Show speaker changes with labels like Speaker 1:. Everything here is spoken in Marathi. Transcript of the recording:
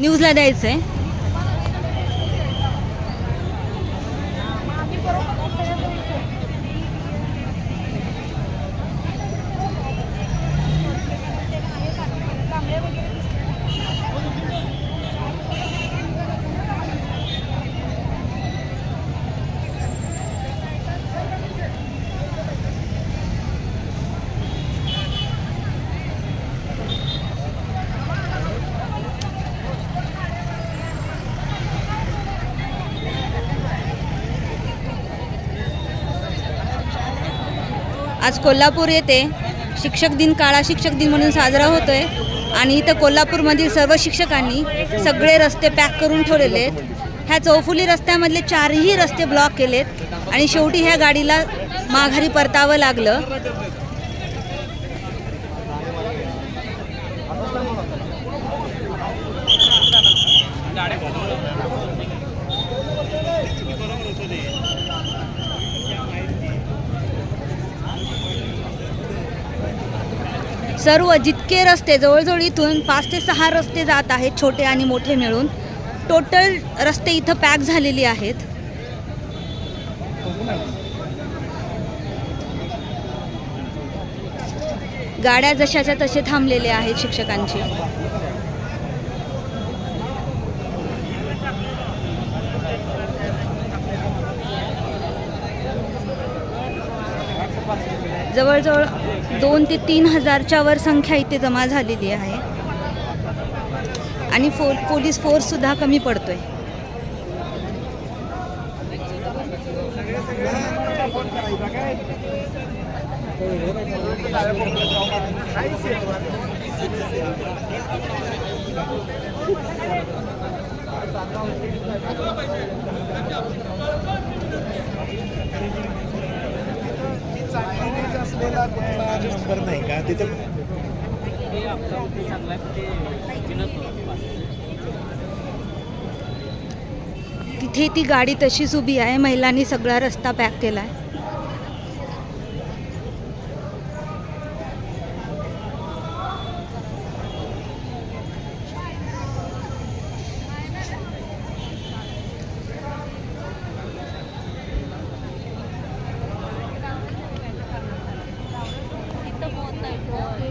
Speaker 1: न्यूजला द्यायचं आहे आज कोल्हापूर येते. शिक्षक दिन काळा शिक्षक दिन म्हणून साजरा होतो आहे आणि इथं कोल्हापूरमधील सर्व शिक्षकांनी सगळे रस्ते पॅक करून ठेवलेले आहेत. ह्या चौफुली रस्त्यामधले चारही रस्ते ब्लॉक केलेत. आणि शेवटी ह्या गाडीला माघारी परतावं लागलं. सर्व जितके रस्ते जवळजवळ इथून पाच ते सहा रस्ते जात आहेत छोटे आणि मोठे मिळून. टोटल रस्ते इथं पॅक झालेली आहेत. गाड्या जशाच्या तसे थांबलेले आहेत शिक्षकांची. जवळजवळ दोन ते तीन हजारच्या वर संख्या इथे जमा झालेली आहे. आणि फो पोलीस फोर्ससुद्धा कमी पडतोय.
Speaker 2: असलेला कुठला नंबर नाही का? तिथं
Speaker 1: तिथे ती गाडी तशीच उभी आहे. महिलांनी सगळा रस्ता पॅक केला आहे boy.